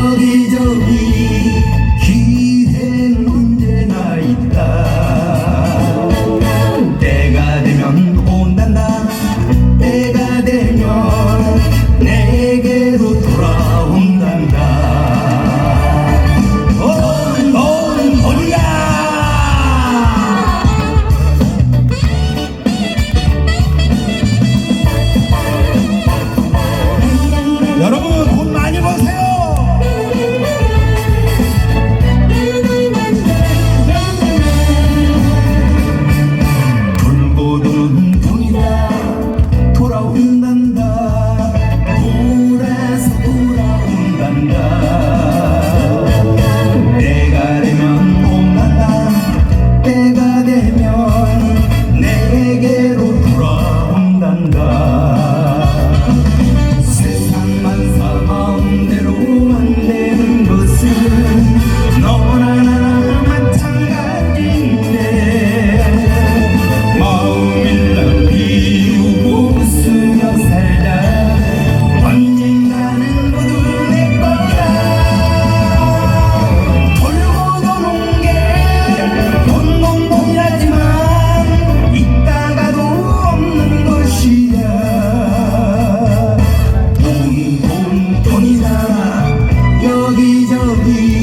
여기저기 기회는 문제나 있다. 때가 되면 온단다. 때가 되면 내게로 돌아온단다. 온, 온, 온다 여러분 me.